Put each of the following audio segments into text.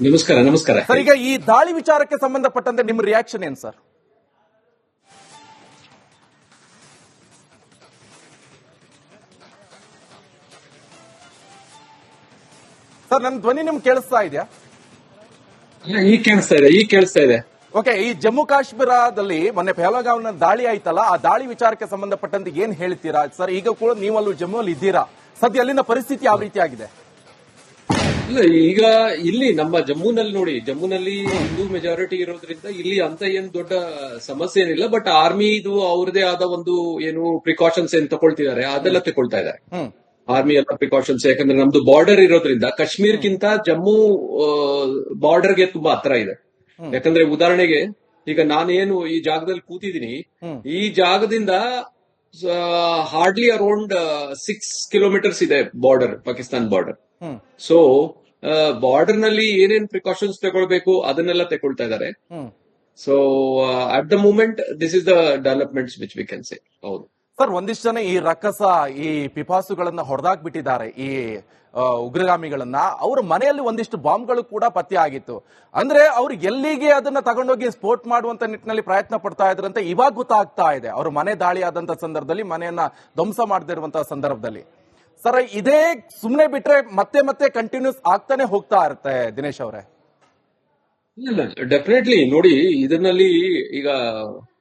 ನಮಸ್ಕಾರ ನಮಸ್ಕಾರ. ಸರ್ ಈಗ ಈ ದಾಳಿ ವಿಚಾರಕ್ಕೆ ಸಂಬಂಧಪಟ್ಟಂತೆ ನಿಮ್ಮ ರಿಯಾಕ್ಷನ್ ಏನ್ ಸರ್? ಸರ್ ನನ್ನ ಧ್ವನಿ ನಿಮ್ಗೆ ಕೇಳಿಸ್ತಾ ಇದೆಯಾ? ಈ ಕೇಳಿಸ್ತಾ ಇದೆ ಈ ಕೇಳಿಸ್ತಾ ಇದೆ. ಓಕೆ ಈ ಜಮ್ಮು ಕಾಶ್ಮೀರದಲ್ಲಿ ಮೊನ್ನೆ ಪೆಹಲಗಾವ್ನ ದಾಳಿ ಆಯ್ತಲ್ಲ ಆ ದಾಳಿ ವಿಚಾರಕ್ಕೆ ಸಂಬಂಧಪಟ್ಟಂತೆ ಏನ್ ಹೇಳ್ತೀರಾ? ಸರ್ ಈಗ ಕೂಡ ನೀವು ಅಲ್ಲಿ ಜಮ್ಮುವಲ್ಲಿ ಇದ್ದೀರಾ? ಸದ್ಯ ಅಲ್ಲಿನ ಪರಿಸ್ಥಿತಿ ಯಾವ ರೀತಿ ಆಗಿದೆ ಇಲ್ಲ ಈಗ ಇಲ್ಲಿ ನಮ್ಮ ಜಮ್ಮುನಲ್ಲಿ ನೋಡಿ ಜಮ್ಮುನಲ್ಲಿ ಹಿಂದೂ ಮೆಜಾರಿಟಿ ಇರೋದ್ರಿಂದ ಇಲ್ಲಿ ಅಂತ ಏನ್ ದೊಡ್ಡ ಸಮಸ್ಯೆ ಏನಿಲ್ಲ ಬಟ್ ಆರ್ಮಿ ಇದು ಅವ್ರದೇ ಆದ ಒಂದು ಏನು ಪ್ರಿಕಾಷನ್ಸ್ ಏನ್ ತಗೊಳ್ತಿದ್ದಾರೆ ಅದೆಲ್ಲ ತಗೊಳ್ತಾ ಇದ್ದಾರೆ. ಆರ್ಮಿ ಎಲ್ಲ ಪ್ರಿಕಾಷನ್ಸ್ ಯಾಕಂದ್ರೆ ನಮ್ದು ಬಾರ್ಡರ್ ಇರೋದ್ರಿಂದ ಕಾಶ್ಮೀರ್ಗಿಂತ ಜಮ್ಮು ಬಾರ್ಡರ್ಗೆ ತುಂಬಾ ಹತ್ರ ಇದೆ. ಯಾಕಂದ್ರೆ ಉದಾಹರಣೆಗೆ ಈಗ ನಾನೇನು ಈ ಜಾಗದಲ್ಲಿ ಕೂತಿದ್ದೀನಿ ಈ ಜಾಗದಿಂದ ಹಾರ್ಡ್ಲಿ ಅರೌಂಡ್ ಸಿಕ್ಸ್ ಕಿಲೋಮೀಟರ್ಸ್ ಇದೆ ಬಾರ್ಡರ್ ಪಾಕಿಸ್ತಾನ್ ಬಾರ್ಡರ್ ಸೊ ಬಾರ್ಡರ್ನಲ್ಲಿ ಏನೇನ್ ಪ್ರಿಕಾಷನ್ಸ್ ತಗೊಳ್ಬೇಕು ಅದನ್ನೆಲ್ಲ ತಗೊಳ್ತಾ ಇದ್ದಾರೆ. So at the moment this is the developments which we can say ಹೌದು. ಸರ್ ಒಂದಿಷ್ಟು ಜನ ಈ ರಕ್ಕಸ ಈ ಪಿಪಾಸುಗಳನ್ನ ಹೊಡೆದಾಕ್ಬಿಟ್ಟಿದ್ದಾರೆ ಈ ಆ, ಉಗ್ರಗಾಮಿಗಳನ್ನ. ಅವ್ರ ಮನೆಯಲ್ಲಿ ಒಂದಿಷ್ಟು ಬಾಂಬ್ಗಳು ಕೂಡ ಪತ್ತೆ ಆಗಿತ್ತು. ಅಂದ್ರೆ ಅವ್ರು ಎಲ್ಲಿಗೆ ಅದನ್ನ ತಗೊಂಡೋಗಿ ಸ್ಪೋರ್ಟ್ ಮಾಡುವಂತ ನಿಟ್ಟಿನಲ್ಲಿ ಪ್ರಯತ್ನ ಪಡ್ತಾ ಇದ್ರಂತೆ ಇವಾಗ ಗೊತ್ತಾಗ್ತಾ ಇದೆ. ಅವ್ರ ಮನೆ ದಾಳಿ ಆದಂತ ಸಂದರ್ಭದಲ್ಲಿ ಮನೆಯನ್ನ ಧ್ವಂಸ ಮಾಡದಿರುವಂತಹ ಸಂದರ್ಭದಲ್ಲಿ. ಸರ್ ಇದೇ ಸುಮ್ನೆ ಬಿಟ್ರೆ ಮತ್ತೆ ಮತ್ತೆ ಕಂಟಿನ್ಯೂಸ್ ಆಗ್ತಾನೆ ಹೋಗ್ತಾ ಇರುತ್ತೆ ದಿನೇಶ್ ಅವರೇ. ಇಲ್ಲ ಡೆಫಿನೆಟ್ಲಿ ನೋಡಿ ಇದರಲ್ಲಿ ಈಗ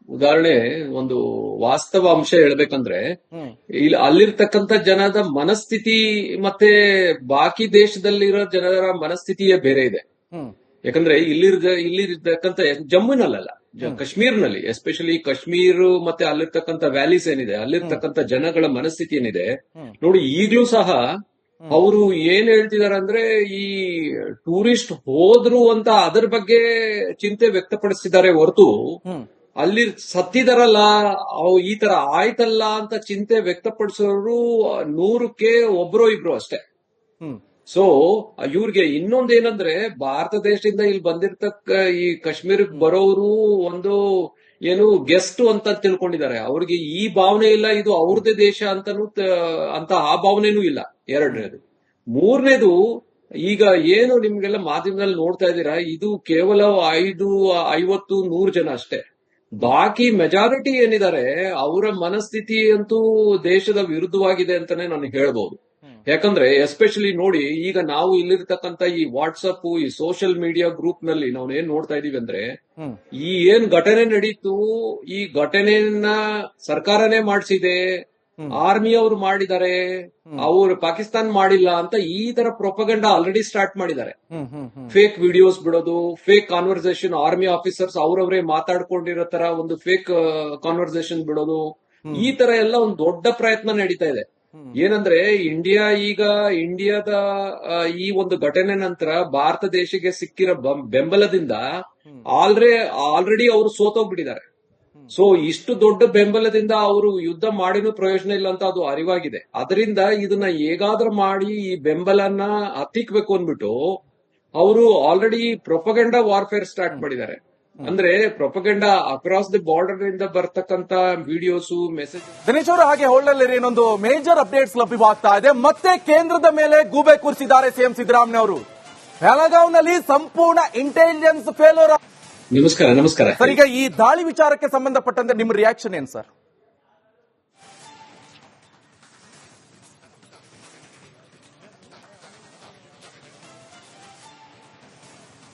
ಉದಾಹರಣೆ ಒಂದು ವಾಸ್ತವ ಅಂಶ ಹೇಳ್ಬೇಕಂದ್ರೆ ಇಲ್ಲಿ ಅಲ್ಲಿರ್ತಕ್ಕಂಥ ಜನದ ಮನಸ್ಥಿತಿ ಮತ್ತೆ ಬಾಕಿ ದೇಶದಲ್ಲಿರೋ ಜನರ ಮನಸ್ಥಿತಿಯೇ ಬೇರೆ ಇದೆ. ಯಾಕಂದ್ರೆ ಇಲ್ಲಿರ್ದ ಇಲ್ಲಿರ್ತಕ್ಕಂಥ ಜಮ್ಮುನಲ್ಲ ಕಾಶ್ಮೀರ್ನಲ್ಲಿ ಎಸ್ಪೆಷಲಿ ಕಾಶ್ಮೀರ್ ಮತ್ತೆ ಅಲ್ಲಿರ್ತಕ್ಕಂಥ ವ್ಯಾಲೀಸ್ ಏನಿದೆ ಅಲ್ಲಿರ್ತಕ್ಕಂಥ ಜನಗಳ ಮನಸ್ಥಿತಿ ಏನಿದೆ ನೋಡಿ ಈಗ್ಲೂ ಸಹ ಅವರು ಏನ್ ಹೇಳ್ತಿದಾರೆ ಅಂದ್ರೆ ಈ ಟೂರಿಸ್ಟ್ ಹೋದ್ರು ಅಂತ ಅದರ ಬಗ್ಗೆ ಚಿಂತೆ ವ್ಯಕ್ತಪಡಿಸಿದ್ದಾರೆ ಹೊರತು ಅಲ್ಲಿ ಸತ್ತಿದಾರಲ್ಲ ಅವ್ ಈ ತರ ಆಯ್ತಲ್ಲ ಅಂತ ಚಿಂತೆ ವ್ಯಕ್ತಪಡಿಸೋರು ನೂರಕ್ಕೆ ಒಬ್ರು ಇಬ್ರು ಅಷ್ಟೇ. ಸೊ ಇವ್ರಿಗೆ ಇನ್ನೊಂದೇನಂದ್ರೆ ಭಾರತ ದೇಶದಿಂದ ಇಲ್ಲಿ ಬಂದಿರ್ತಕ್ಕ ಈ ಕಾಶ್ಮೀರಕ್ಕೆ ಬರೋರು ಒಂದು ಏನು ಗೆಸ್ಟ್ ಅಂತ ತಿಳ್ಕೊಂಡಿದ್ದಾರೆ. ಅವ್ರಿಗೆ ಈ ಭಾವನೆ ಇಲ್ಲ ಇದು ಅವ್ರದೇ ದೇಶ ಅಂತಾನು ಅಂತ ಆ ಭಾವನೆನೂ ಇಲ್ಲ. ಎರಡನೇದು. ಮೂರನೇದು ಈಗ ಏನು ನಿಮ್ಗೆಲ್ಲ ಮಾಧ್ಯಮದಲ್ಲಿ ನೋಡ್ತಾ ಇದ್ದೀರಾ ಇದು ಕೇವಲ ಐದು ಐವತ್ತು ನೂರು ಜನ ಅಷ್ಟೇ. ಬಾಕಿ ಮೆಜಾರಿಟಿ ಏನಿದ್ದಾರೆ ಅವರ ಮನಸ್ಥಿತಿ ಅಂತೂ ದೇಶದ ವಿರುದ್ಧವಾಗಿದೆ ಅಂತಾನೆ ನಾನು ಹೇಳ್ಬೋದು. ಯಾಕಂದ್ರೆ ಎಸ್ಪೆಷಲಿ ನೋಡಿ ಈಗ ನಾವು ಇಲ್ಲಿರ್ತಕ್ಕಂತ ಈ ವಾಟ್ಸಪ್ ಈ ಸೋಷಿಯಲ್ ಮೀಡಿಯಾ ಗ್ರೂಪ್ನಲ್ಲಿ ನಾವು ಏನ್ ನೋಡ್ತಾ ಇದೀವಿ ಅಂದ್ರೆ ಈ ಏನ್ ಘಟನೆ ನಡೀತು ಈ ಘಟನೆಯನ್ನ ಸರ್ಕಾರನೇ ಮಾಡಿಸಿದೆ ಆರ್ಮಿ ಅವರು ಮಾಡಿದ್ದಾರೆ ಅವರು ಪಾಕಿಸ್ತಾನ್ ಮಾಡಿಲ್ಲ ಅಂತ ಈ ತರ ಪ್ರೊಪಗಂಡ ಆಲ್ರೆಡಿ ಸ್ಟಾರ್ಟ್ ಮಾಡಿದ್ದಾರೆ. ಫೇಕ್ ವಿಡಿಯೋಸ್ ಬಿಡೋದು ಫೇಕ್ ಕಾನ್ವರ್ಸೇಷನ್ ಆರ್ಮಿ ಆಫೀಸರ್ಸ್ ಅವರವರೇ ಮಾತಾಡ್ಕೊಂಡಿರೋ ತರ ಒಂದು ಫೇಕ್ ಕಾನ್ವರ್ಸೇಷನ್ ಬಿಡೋದು ಈ ತರ ಎಲ್ಲ ಒಂದು ದೊಡ್ಡ ಪ್ರಯತ್ನ ನಡೀತಾ ಇದೆ. ಏನಂದ್ರೆ ಇಂಡಿಯಾ ಈಗ ಇಂಡಿಯಾದ ಈ ಒಂದು ಘಟನೆ ನಂತರ ಭಾರತ ದೇಶಕ್ಕೆ ಸಿಕ್ಕಿರೋ ಬೆಂಬಲದಿಂದ ಆಲ್ರೆ ಆಲ್ರೆಡಿ ಅವರು ಸೋತೋಗ್ಬಿಟ್ಟಿದ್ದಾರೆ. ಸೊ ಇಷ್ಟು ದೊಡ್ಡ ಬೆಂಬಲದಿಂದ ಅವರು ಯುದ್ಧ ಮಾಡಿನೂ ಪ್ರಯೋಜನ ಇಲ್ಲ ಅಂತ ಅದು ಅರಿವಾಗಿದೆ. ಅದರಿಂದ ಇದನ್ನ ಹೇಗಾದ್ರೂ ಮಾಡಿ ಈ ಬೆಂಬಲನ ಹತ್ತಿಕ್ಬೇಕು ಅಂದ್ಬಿಟ್ಟು ಅವರು ಆಲ್ರೆಡಿ ಪ್ರೊಪಗಂಡ ವಾರ್ಫೇರ್ ಸ್ಟಾರ್ಟ್ ಮಾಡಿದ್ದಾರೆ. ಅಂದ್ರೆ ಪ್ರೊಪಗಂಡ ಅಕ್ರಾಸ್ ದಿ ಬಾರ್ಡರ್ ಇಂದ ಬರ್ತಕ್ಕಂತ ವಿಡಿಯೋಸ್ ಮೆಸೇಜ್ ದಿನೇಶ್ ಅವರು ಹಾಗೆ ಹೋಲ್ಡಲ್ಲಿ ಇನ್ನೊಂದು ಮೇಜರ್ ಅಪ್ಡೇಟ್ಸ್ ಲಭ್ಯವಾಗ್ತಾ ಇದೆ. ಮತ್ತೆ ಕೇಂದ್ರದ ಮೇಲೆ ಗೂಬೆ ಕೂರಿಸಿದ್ದಾರೆ ಸಿಎಂ ಸಿದ್ದರಾಮಯ್ಯ ಅವರು. ಬೆಳಗಾವ್ನಲ್ಲಿ ಸಂಪೂರ್ಣ ಇಂಟೆಲಿಜೆನ್ಸ್ ಫೇಲ್ಯೂರ್ ನಮಸ್ಕಾರ ನಮಸ್ಕಾರ. ಸರ್ ಈಗ ಈ ದಾಳಿ ವಿಚಾರಕ್ಕೆ ಸಂಬಂಧಪಟ್ಟಂತೆ ನಿಮ್ಮ ರಿಯಾಕ್ಷನ್ ಏನ್ ಸರ್?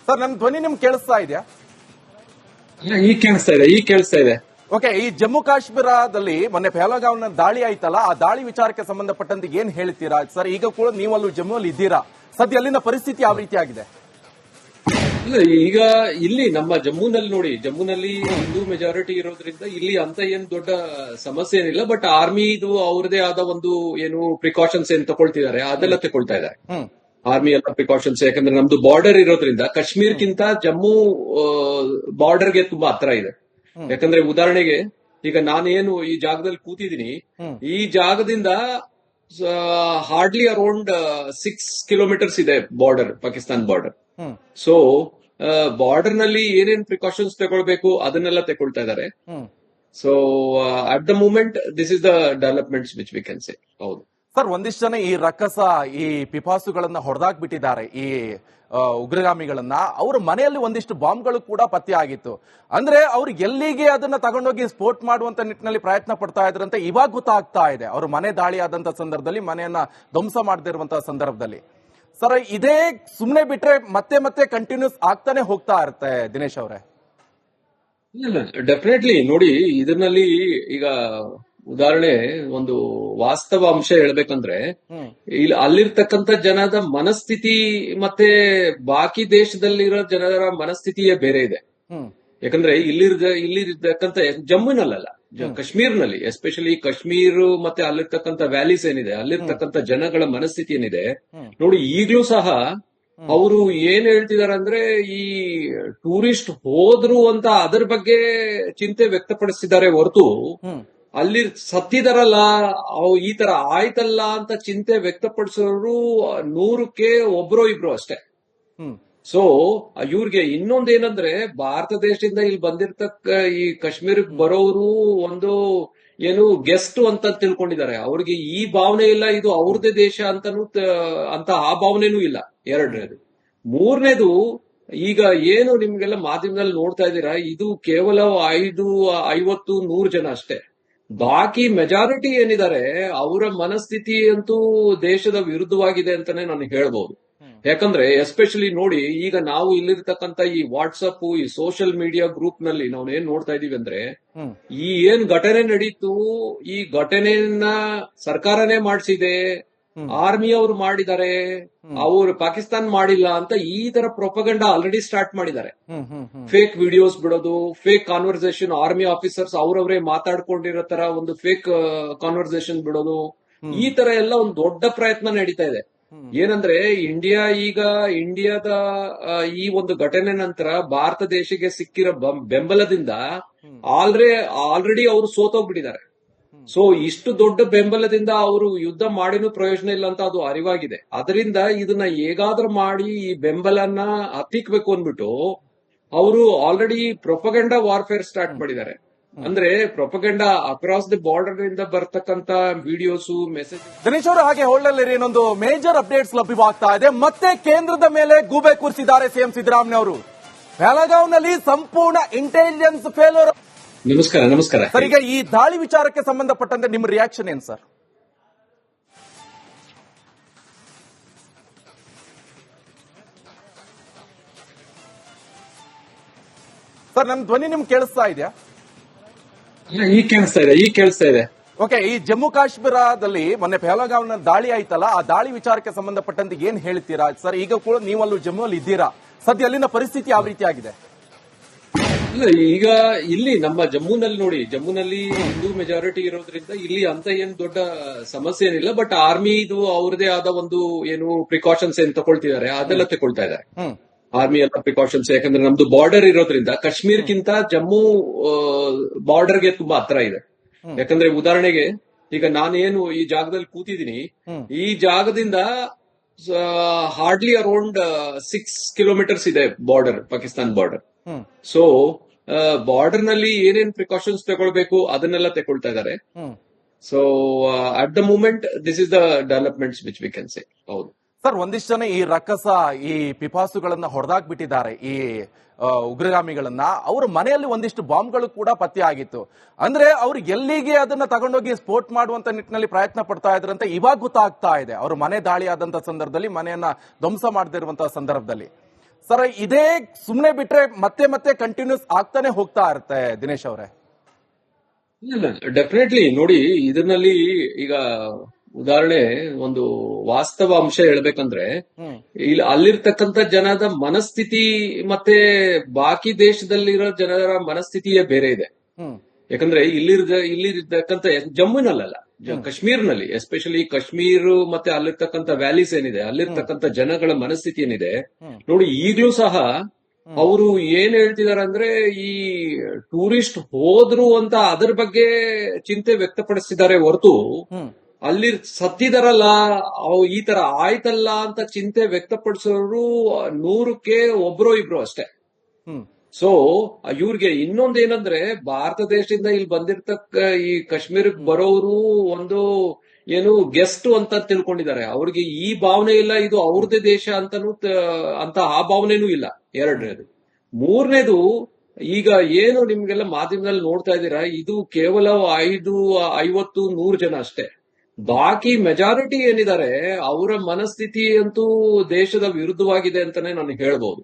ಸರ್ ನನ್ನ ಧ್ವನಿ ನಿಮ್ಗೆ ಕೇಳಿಸ್ತಾ ಇದೆಯಾ? ಈಗ ಕೇಳಿಸ್ತಾ ಇದೆ ಈಗ ಕೇಳಿಸ್ತಾ ಇದೆ. ಓಕೆ ಈ ಜಮ್ಮು ಕಾಶ್ಮೀರದಲ್ಲಿ ಮೊನ್ನೆ ಪಹಲಗಾವ್ನ ದಾಳಿ ಆಯ್ತಲ್ಲ ಆ ದಾಳಿ ವಿಚಾರಕ್ಕೆ ಸಂಬಂಧಪಟ್ಟಂತೆ ಏನ್ ಹೇಳ್ತೀರಾ? ಸರ್ ಈಗ ಕೂಡ ನೀವು ಅಲ್ಲಿ ಜಮ್ಮುವಲ್ಲಿ ಇದ್ದೀರಾ? ಸದ್ಯ ಅಲ್ಲಿನ ಪರಿಸ್ಥಿತಿ ಯಾವ ರೀತಿ ಆಗಿದೆ ಇಲ್ಲ ಈಗ ಇಲ್ಲಿ ನಮ್ಮ ಜಮ್ಮುನಲ್ಲಿ ನೋಡಿ ಜಮ್ಮುನಲ್ಲಿ ಹಿಂದೂ ಮೆಜಾರಿಟಿ ಇರೋದ್ರಿಂದ ಇಲ್ಲಿ ಅಂತ ಏನ್ ದೊಡ್ಡ ಸಮಸ್ಯೆ ಏನಿಲ್ಲ ಬಟ್ ಆರ್ಮಿ ಇದು ಅವ್ರದೇ ಆದ ಒಂದು ಏನು ಪ್ರಿಕಾಷನ್ಸ್ ಏನ್ ತಗೊಳ್ತಿದ್ದಾರೆ ಅದೆಲ್ಲ ತಗೊಳ್ತಾ ಇದ್ದಾರೆ. ಆರ್ಮಿ ಎಲ್ಲ ಪ್ರಿಕಾಷನ್ಸ್ ಯಾಕಂದ್ರೆ ನಮ್ದು ಬಾರ್ಡರ್ ಇರೋದ್ರಿಂದ ಕಾಶ್ಮೀರ್ಗಿಂತ ಜಮ್ಮು ಬಾರ್ಡರ್ಗೆ ತುಂಬಾ ಹತ್ರ ಇದೆ. ಯಾಕಂದ್ರೆ ಉದಾಹರಣೆಗೆ ಈಗ ನಾನೇನು ಈ ಜಾಗದಲ್ಲಿ ಕೂತಿದ್ದೀನಿ ಈ ಜಾಗದಿಂದ ಹಾರ್ಡ್ಲಿ ಅರೌಂಡ್ ಸಿಕ್ಸ್ ಕಿಲೋಮೀಟರ್ಸ್ ಇದೆ ಬಾರ್ಡರ್ ಪಾಕಿಸ್ತಾನ್ ಬಾರ್ಡರ್ ಸೊ ಬಾರ್ಡರ್ನಲ್ಲಿ ಏನೇನ್ ಪ್ರಿಕಾಷನ್ಸ್ ತಗೊಳ್ಬೇಕು ಅದನ್ನೆಲ್ಲ ತಗೊಳ್ತಾ ಇದ್ದಾರೆ. ಹ್ಮ್. So at the moment this is the developments which we can say ಹೌದು. ಸರ್ ಒಂದಿಷ್ಟು ಜನ ಈ ರಕ್ಕಸ ಈ ಪಿಪಾಸುಗಳನ್ನ ಹೊಡೆದಾಕ್ಬಿಟ್ಟಿದ್ದಾರೆ ಈ ಆ, ಉಗ್ರಗಾಮಿಗಳನ್ನ. ಅವ್ರ ಮನೆಯಲ್ಲಿ ಒಂದಿಷ್ಟು ಬಾಂಬ್ಗಳು ಕೂಡ ಪತ್ತೆ ಆಗಿತ್ತು. ಅಂದ್ರೆ ಅವ್ರು ಎಲ್ಲಿಗೆ ಅದನ್ನ ತಗೊಂಡೋಗಿ ಸ್ಫೋಟ್ ಮಾಡುವಂತ ನಿಟ್ಟಿನಲ್ಲಿ ಪ್ರಯತ್ನ ಪಡ್ತಾ ಇದ್ರಂತೆ ಇವಾಗ ಗೊತ್ತಾಗ್ತಾ ಇದೆ. ಅವ್ರ ಮನೆ ದಾಳಿ ಆದಂತ ಸಂದರ್ಭದಲ್ಲಿ ಮನೆಯನ್ನ ಧ್ವಂಸ ಮಾಡದಿರುವಂತಹ ಸಂದರ್ಭದಲ್ಲಿ. ಸರ್ ಇದೇ ಸುಮ್ನೆ ಬಿಟ್ರೆ ಮತ್ತೆ ಮತ್ತೆ ಕಂಟಿನ್ಯೂಸ್ ಆಗ್ತಾನೆ ಹೋಗ್ತಾ ಇರುತ್ತೆ ದಿನೇಶ್ ಅವರೇ. ಇಲ್ಲ ಡೆಫಿನೆಟ್ಲಿ ನೋಡಿ ಇದರಲ್ಲಿ ಈಗ ಉದಾಹರಣೆ ಒಂದು ವಾಸ್ತವ ಅಂಶ ಹೇಳ್ಬೇಕಂದ್ರೆ ಇಲ್ಲಿ ಅಲ್ಲಿರ್ತಕ್ಕಂಥ ಜನದ ಮನಸ್ಥಿತಿ ಮತ್ತೆ ಬಾಕಿ ದೇಶದಲ್ಲಿರೋ ಜನರ ಮನಸ್ಥಿತಿಯೇ ಬೇರೆ ಇದೆ. ಯಾಕಂದ್ರೆ ಇಲ್ಲಿರ್ದ ಇಲ್ಲಿರ್ತಕ್ಕಂಥ ಜಮ್ಮುನಲ್ಲ ಕಾಶ್ಮೀರ್ನಲ್ಲಿ ಎಸ್ಪೆಷಲಿ ಕಾಶ್ಮೀರ್ ಮತ್ತೆ ಅಲ್ಲಿರ್ತಕ್ಕಂಥ ವ್ಯಾಲೀಸ್ ಏನಿದೆ ಅಲ್ಲಿರ್ತಕ್ಕಂಥ ಜನಗಳ ಮನಸ್ಥಿತಿ ಏನಿದೆ ನೋಡಿ ಈಗ್ಲೂ ಸಹ ಅವರು ಏನ್ ಹೇಳ್ತಿದಾರೆ ಅಂದ್ರೆ ಈ ಟೂರಿಸ್ಟ್ ಹೋದ್ರು ಅಂತ ಅದರ ಬಗ್ಗೆ ಚಿಂತೆ ವ್ಯಕ್ತಪಡಿಸಿದ್ದಾರೆ ಹೊರತು ಅಲ್ಲಿ ಸತ್ತಿದಾರಲ್ಲ ಅವ್ ಈ ತರ ಆಯ್ತಲ್ಲ ಅಂತ ಚಿಂತೆ ವ್ಯಕ್ತಪಡಿಸೋರು ನೂರಕ್ಕೆ ಒಬ್ರೋ ಇಬ್ರು ಅಷ್ಟೇ. ಸೊ ಇವ್ರಿಗೆ ಇನ್ನೊಂದೇನಂದ್ರೆ ಭಾರತ ದೇಶದಿಂದ ಇಲ್ಲಿ ಬಂದಿರ್ತಕ್ಕ ಈ ಕಾಶ್ಮೀರಕ್ಕೆ ಬರೋರು ಒಂದು ಏನು ಗೆಸ್ಟ್ ಅಂತ ತಿಳ್ಕೊಂಡಿದ್ದಾರೆ. ಅವ್ರಿಗೆ ಈ ಭಾವನೆ ಇಲ್ಲ ಇದು ಅವ್ರದೇ ದೇಶ ಅಂತಾನು ಅಂತ ಆ ಭಾವನೆನೂ ಇಲ್ಲ. ಎರಡನೇದು. ಮೂರನೇದು ಈಗ ಏನು ನಿಮ್ಗೆಲ್ಲ ಮಾಧ್ಯಮದಲ್ಲಿ ನೋಡ್ತಾ ಇದ್ದೀರಾ ಇದು ಕೇವಲ ಐದು ಐವತ್ತು ನೂರು ಜನ ಅಷ್ಟೇ. ಬಾಕಿ ಮೆಜಾರಿಟಿ ಏನಿದ್ದಾರೆ ಅವರ ಮನಸ್ಥಿತಿ ಅಂತೂ ದೇಶದ ವಿರುದ್ಧವಾಗಿದೆ ಅಂತಾನೆ ನಾನು ಹೇಳ್ಬಹುದು ಯಾಕಂದ್ರೆ ಎಸ್ಪೆಷಲಿ ನೋಡಿ ಈಗ ನಾವು ಇಲ್ಲಿರ್ತಕ್ಕಂತ ಈ ವಾಟ್ಸಪ್ ಈ ಸೋಷಿಯಲ್ ಮೀಡಿಯಾ ಗ್ರೂಪ್ನಲ್ಲಿ ನಾವು ಏನ್ ನೋಡ್ತಾ ಇದೀವಿ ಅಂದ್ರೆ ಈ ಏನ್ ಘಟನೆ ನಡೀತು ಈ ಘಟನೆಯನ್ನ ಸರ್ಕಾರನೇ ಮಾಡಿಸಿದೆ. ಆರ್ಮಿ ಅವರು ಮಾಡಿದ್ದಾರೆ ಅವರು ಪಾಕಿಸ್ತಾನ್ ಮಾಡಿಲ್ಲ ಅಂತ ಈ ತರ ಪ್ರೊಪಗಂಡ ಆಲ್ರೆಡಿ ಸ್ಟಾರ್ಟ್ ಮಾಡಿದ್ದಾರೆ. ಫೇಕ್ ವಿಡಿಯೋಸ್ ಬಿಡೋದು ಫೇಕ್ ಕಾನ್ವರ್ಸೇಷನ್ ಆರ್ಮಿ ಆಫೀಸರ್ಸ್ ಅವರವರೇ ಮಾತಾಡ್ಕೊಂಡಿರೋ ತರ ಒಂದು ಫೇಕ್ ಕಾನ್ವರ್ಸೇಷನ್ ಬಿಡೋದು. ಈ ತರ ಎಲ್ಲ ಒಂದು ದೊಡ್ಡ ಪ್ರಯತ್ನ ನಡೀತಾ ಇದೆ. ಏನಂದ್ರೆ ಇಂಡಿಯಾ ಈಗ ಇಂಡಿಯಾದ ಈ ಒಂದು ಘಟನೆ ನಂತರ ಭಾರತ ದೇಶಕ್ಕೆ ಸಿಕ್ಕಿರೋ ಬೆಂಬಲದಿಂದ ಆಲ್ರೇ ಆಲ್ರೆಡಿ ಅವರು ಸೋತೋಗ್ಬಿಟ್ಟಿದ್ದಾರೆ. ಸೊ ಇಷ್ಟು ದೊಡ್ಡ ಬೆಂಬಲದಿಂದ ಅವರು ಯುದ್ಧ ಮಾಡಿನೂ ಪ್ರಯೋಜನ ಇಲ್ಲ ಅಂತ ಅದು ಅರಿವಾಗಿದೆ. ಅದರಿಂದ ಇದನ್ನ ಹೇಗಾದ್ರೂ ಮಾಡಿ ಈ ಬೆಂಬಲನ ಹತ್ತಿಕ್ಬೇಕು ಅಂದ್ಬಿಟ್ಟು ಅವರು ಆಲ್ರೆಡಿ ಪ್ರೊಪಗಂಡ ವಾರ್ಫೇರ್ ಸ್ಟಾರ್ಟ್ ಮಾಡಿದ್ದಾರೆ. ಅಂದ್ರೆ ಪ್ರೊಪಗಂಡ ಅಕ್ರಾಸ್ ದಿ ಬಾರ್ಡರ್ ಇಂದ ಬರ್ತಕ್ಕಂತ ವಿಡಿಯೋಸ್ ಮೆಸೇಜ್ ದಿನೇಶ್ ಅವರು ಹಾಗೆ ಹೋಲ್ಡಲ್ಲಿ ಏನೊಂದು ಮೇಜರ್ ಅಪ್ಡೇಟ್ಸ್ ಲಭ್ಯವಾಗ್ತಾ ಇದೆ. ಮತ್ತೆ ಕೇಂದ್ರದ ಮೇಲೆ ಗೂಬೆ ಕೂರಿಸಿದ್ದಾರೆ ಸಿಎಂ ಸಿದ್ದರಾಮಯ್ಯ ಅವರು. ಬೆಳಗಾವ್ನಲ್ಲಿ ಸಂಪೂರ್ಣ ಇಂಟೆಲಿಜೆನ್ಸ್ ಫೇಲರ್ ನಮಸ್ಕಾರ ನಮಸ್ಕಾರ. ಸರ್ ಈಗ ಈ ದಾಳಿ ವಿಚಾರಕ್ಕೆ ಸಂಬಂಧಪಟ್ಟಂತೆ ನಿಮ್ಮ ರಿಯಾಕ್ಷನ್ ಏನ್ ಸರ್? ಸರ್ ನನ್ನ ಧ್ವನಿ ನಿಮ್ಗೆ ಕೇಳಿಸ್ತಾ ಇದೆಯಾ? ಈಗ ಕೇಳಿಸ್ತಾ ಇದೆ ಈಗ ಕೇಳಿಸ್ತಾ ಇದೆ. ಓಕೆ ಈ ಜಮ್ಮು ಕಾಶ್ಮೀರದಲ್ಲಿ ಮೊನ್ನೆ ಪೆಹಲಗಾವ್ನ ದಾಳಿ ಆಯ್ತಲ್ಲ ಆ ದಾಳಿ ವಿಚಾರಕ್ಕೆ ಸಂಬಂಧಪಟ್ಟಂತೆ ಏನ್ ಹೇಳ್ತೀರಾ? ಸರ್ ಈಗ ಕೂಡ ನೀವಲ್ಲೂ ಜಮ್ಮು ಅಲ್ಲಿ ಇದ್ದೀರಾ? ಸದ್ಯ ಅಲ್ಲಿನ ಪರಿಸ್ಥಿತಿ ಯಾವ ರೀತಿ ಆಗಿದೆ ಇಲ್ಲ ಈಗ ಇಲ್ಲಿ ನಮ್ಮ ಜಮ್ಮುನಲ್ಲಿ ನೋಡಿ ಜಮ್ಮುನಲ್ಲಿ ಹಿಂದೂ ಮೆಜಾರಿಟಿ ಇರೋದ್ರಿಂದ ಇಲ್ಲಿ ಅಂತ ಏನ್ ದೊಡ್ಡ ಸಮಸ್ಯೆ ಏನಿಲ್ಲ ಬಟ್ ಆರ್ಮಿ ಇದು ಅವ್ರದೇ ಆದ ಒಂದು ಏನು ಪ್ರಿಕಾಷನ್ಸ್ ಏನ್ ತಗೊಳ್ತಿದ್ದಾರೆ ಅದೆಲ್ಲ ತಗೊಳ್ತಾ ಇದ್ದಾರೆ. ಆರ್ಮಿ ಎಲ್ಲ ಪ್ರಿಕಾಷನ್ಸ್ ಯಾಕಂದ್ರೆ ನಮ್ದು ಬಾರ್ಡರ್ ಇರೋದ್ರಿಂದ ಕಾಶ್ಮೀರ್ಗಿಂತ ಜಮ್ಮು ಬಾರ್ಡರ್ಗೆ ತುಂಬಾ ಹತ್ರ ಇದೆ. ಯಾಕಂದ್ರೆ ಉದಾಹರಣೆಗೆ ಈಗ ನಾನೇನು ಈ ಜಾಗದಲ್ಲಿ ಕೂತಿದ್ದೀನಿ ಈ ಜಾಗದಿಂದ ಹಾರ್ಡ್ಲಿ ಅರೌಂಡ್ ಸಿಕ್ಸ್ ಕಿಲೋಮೀಟರ್ಸ್ ಇದೆ ಬಾರ್ಡರ್ ಪಾಕಿಸ್ತಾನ್ ಬಾರ್ಡರ್ ಸೊ ಬಾರ್ಡರ್ನಲ್ಲಿ ಏನೇನ್ ಪ್ರಿಕಾಷನ್ಸ್ ತಗೊಳ್ಬೇಕು ಅದನ್ನೆಲ್ಲ ತಗೊಳ್ತಾ ಇದ್ದಾರೆ. So at the moment this is the developments which we can say ಹೌದು. ಸರ್ ಒಂದಿಷ್ಟು ಜನ ಈ ರಕ್ಕಸ ಈ ಪಿಪಾಸುಗಳನ್ನ ಹೊಡೆದಾಕ್ಬಿಟ್ಟಿದ್ದಾರೆ ಈ ಆ, ಉಗ್ರಗಾಮಿಗಳನ್ನ. ಅವ್ರ ಮನೆಯಲ್ಲಿ ಒಂದಿಷ್ಟು ಬಾಂಬ್ಗಳು ಕೂಡ ಪತ್ತೆ ಆಗಿತ್ತು. ಅಂದ್ರೆ ಅವ್ರು ಎಲ್ಲಿಗೆ ಅದನ್ನ ತಗೊಂಡೋಗಿ ಸ್ಪೋರ್ಟ್ ಮಾಡುವಂತ ನಿಟ್ಟಿನಲ್ಲಿ ಪ್ರಯತ್ನ ಪಡ್ತಾ ಇದ್ರಂತ ಇವಾಗ ಗೊತ್ತಾಗ್ತಾ ಇದೆ. ಅವ್ರ ಮನೆ ದಾಳಿ ಆದಂತ ಸಂದರ್ಭದಲ್ಲಿ ಮನೆಯನ್ನ ಧ್ವಂಸ ಮಾಡದಿರುವಂತಹ ಸಂದರ್ಭದಲ್ಲಿ. ಸರ್ ಇದೇ ಸುಮ್ಮನೆ ಬಿಟ್ರೆ ಮತ್ತೆ ಮತ್ತೆ ಕಂಟಿನ್ಯೂಸ್ ಆಗ್ತಾನೆ ಹೋಗ್ತಾ ಇರುತ್ತೆ ದಿನೇಶ್ ಅವರೇ. ಇಲ್ಲ ಡೆಫಿನೆಟ್ಲಿ ನೋಡಿ ಇದರಲ್ಲಿ ಈಗ ಉದಾಹರಣೆ ಒಂದು ವಾಸ್ತವ ಅಂಶ ಹೇಳ್ಬೇಕಂದ್ರೆ ಇಲ್ಲಿ ಅಲ್ಲಿರ್ತಕ್ಕಂಥ ಜನದ ಮನಸ್ಥಿತಿ ಮತ್ತೆ ಬಾಕಿ ದೇಶದಲ್ಲಿರೋ ಜನರ ಮನಸ್ಥಿತಿಯೇ ಬೇರೆ ಇದೆ. ಯಾಕಂದ್ರೆ ಇಲ್ಲಿರ್ದ ಇಲ್ಲಿರ್ತಕ್ಕಂಥ ಜಮ್ಮುನಲ್ಲ ಕಾಶ್ಮೀರ್ನಲ್ಲಿ ಎಸ್ಪೆಷಲಿ ಕಾಶ್ಮೀರ್ ಮತ್ತೆ ಅಲ್ಲಿರ್ತಕ್ಕಂಥ ವ್ಯಾಲೀಸ್ ಏನಿದೆ ಅಲ್ಲಿರ್ತಕ್ಕಂಥ ಜನಗಳ ಮನಸ್ಥಿತಿ ಏನಿದೆ. ನೋಡಿ ಈಗ್ಲೂ ಸಹ ಅವರು ಏನ್ ಹೇಳ್ತಿದಾರೆ ಅಂದ್ರೆ ಈ ಟೂರಿಸ್ಟ್ ಹೋದ್ರು ಅಂತ ಅದ್ರ ಬಗ್ಗೆ ಚಿಂತೆ ವ್ಯಕ್ತಪಡಿಸಿದ್ದಾರೆ ಹೊರತು ಅಲ್ಲಿ ಸತ್ತಿದಾರಲ್ಲ ಅವ್ ಈ ತರ ಆಯ್ತಲ್ಲ ಅಂತ ಚಿಂತೆ ವ್ಯಕ್ತಪಡಿಸೋರು ನೂರಕ್ಕೆ ಒಬ್ರೋ ಇಬ್ರು ಅಷ್ಟೇ. ಸೊ ಇವ್ರಿಗೆ ಇನ್ನೊಂದೇನಂದ್ರೆ ಭಾರತ ದೇಶದಿಂದ ಇಲ್ಲಿ ಬಂದಿರ್ತಕ್ಕ ಈ ಕಾಶ್ಮೀರಕ್ಕೆ ಬರೋರು ಒಂದು ಏನು ಗೆಸ್ಟ್ ಅಂತ ತಿಳ್ಕೊಂಡಿದ್ದಾರೆ. ಅವ್ರಿಗೆ ಈ ಭಾವನೆ ಇಲ್ಲ ಇದು ಅವ್ರದೇ ದೇಶ ಅಂತಾನು ಅಂತ ಆ ಭಾವನೆನೂ ಇಲ್ಲ. ಎರಡನೇದು. ಮೂರನೇದು ಈಗ ಏನು ನಿಮ್ಗೆಲ್ಲ ಮಾಧ್ಯಮದಲ್ಲಿ ನೋಡ್ತಾ ಇದ್ದೀರಾ ಇದು ಕೇವಲ ಐದು ಐವತ್ತು ನೂರು ಜನ ಅಷ್ಟೇ. ಬಾಕಿ ಮೆಜಾರಿಟಿ ಏನಿದ್ದಾರೆ ಅವರ ಮನಸ್ಥಿತಿ ಅಂತೂ ದೇಶದ ವಿರುದ್ಧವಾಗಿದೆ ಅಂತಾನೆ ನಾನು ಹೇಳ್ಬೋದು.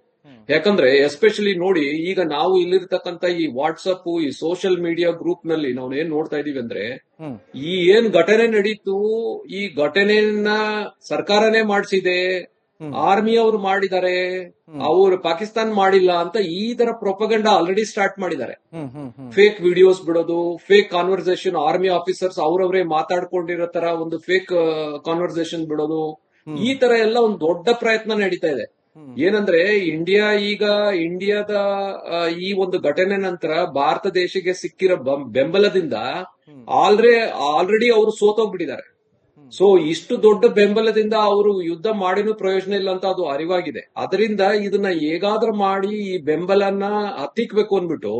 ಯಾಕಂದ್ರೆ ಎಸ್ಪೆಷಲಿ ನೋಡಿ ಈಗ ನಾವು ಇಲ್ಲಿರ್ತಕ್ಕಂತ ಈ ವಾಟ್ಸಪ್ ಈ ಸೋಷಿಯಲ್ ಮೀಡಿಯಾ ಗ್ರೂಪ್ನಲ್ಲಿ ನಾವು ಏನ್ ನೋಡ್ತಾ ಇದೀವಿ ಅಂದ್ರೆ ಈ ಏನ್ ಘಟನೆ ನಡೀತು ಈ ಘಟನೆಯನ್ನ ಸರ್ಕಾರನೇ ಮಾಡಿಸಿದೆ ಆರ್ಮಿ ಅವರು ಮಾಡಿದ್ದಾರೆ ಅವರು ಪಾಕಿಸ್ತಾನ್ ಮಾಡಿಲ್ಲ ಅಂತ ಈ ತರ ಪ್ರೊಪಗಂಡ ಆಲ್ರೆಡಿ ಸ್ಟಾರ್ಟ್ ಮಾಡಿದ್ದಾರೆ. ಫೇಕ್ ವಿಡಿಯೋಸ್ ಬಿಡೋದು ಫೇಕ್ ಕಾನ್ವರ್ಸೇಷನ್ ಆರ್ಮಿ ಆಫೀಸರ್ಸ್ ಅವರವರೇ ಮಾತಾಡ್ಕೊಂಡಿರೋ ತರ ಒಂದು ಫೇಕ್ ಕಾನ್ವರ್ಸೇಷನ್ ಬಿಡೋದು ಈ ತರ ಎಲ್ಲ ಒಂದು ದೊಡ್ಡ ಪ್ರಯತ್ನ ನಡೀತಾ ಇದೆ. ಏನಂದ್ರೆ ಇಂಡಿಯಾ ಈಗ ಇಂಡಿಯಾದ ಈ ಒಂದು ಘಟನೆ ನಂತರ ಭಾರತ ದೇಶಕ್ಕೆ ಸಿಕ್ಕಿರೋ ಬೆಂಬಲದಿಂದ ಆಲ್ರೆ ಆಲ್ರೆಡಿ ಅವರು ಸೋತೋಗ್ಬಿಟ್ಟಿದ್ದಾರೆ. ಸೊ ಇಷ್ಟು ದೊಡ್ಡ ಬೆಂಬಲದಿಂದ ಅವರು ಯುದ್ಧ ಮಾಡಿನೂ ಪ್ರಯೋಜನ ಇಲ್ಲ ಅಂತ ಅದು ಅರಿವಾಗಿದೆ. ಅದರಿಂದ ಇದನ್ನ ಹೇಗಾದ್ರೂ ಮಾಡಿ ಈ ಬೆಂಬಲನ ಹತ್ತಿಕ್ಬೇಕು ಅಂದ್ಬಿಟ್ಟು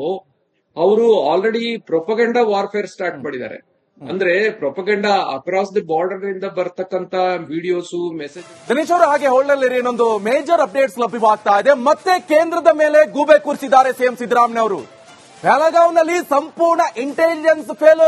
ಅವರು ಆಲ್ರೆಡಿ ಪ್ರೊಪಗಂಡ ವಾರ್ಫೇರ್ ಸ್ಟಾರ್ಟ್ ಮಾಡಿದ್ದಾರೆ. ಅಂದ್ರೆ ಪ್ರೊಪಗಂಡ ಅಕ್ರಾಸ್ ದಿ ಬಾರ್ಡರ್ ಇಂದ ಬರ್ತಕ್ಕಂತ ವಿಡಿಯೋಸ್ ಮೆಸೇಜ್ ದಿನೇಶ್ ಅವರು, ಹಾಗೆ ಹೋಲ್ಡಲ್ಲಿರಿ ಇನ್ನೊಂದು ಮೇಜರ್ ಅಪ್ಡೇಟ್ಸ್ ಲಭ್ಯವಾಗ್ತಾ ಇದೆ. ಮತ್ತೆ ಕೇಂದ್ರದ ಮೇಲೆ ಗೂಬೆ ಕೂರಿಸಿದ್ದಾರೆ ಸಿಎಂ ಸಿದ್ದರಾಮಯ್ಯ ಅವರು. ಬೆಳಗಾವ್ನಲ್ಲಿ ಸಂಪೂರ್ಣ ಇಂಟೆಲಿಜೆನ್ಸ್ ಫೇಲ್ಯೂರ್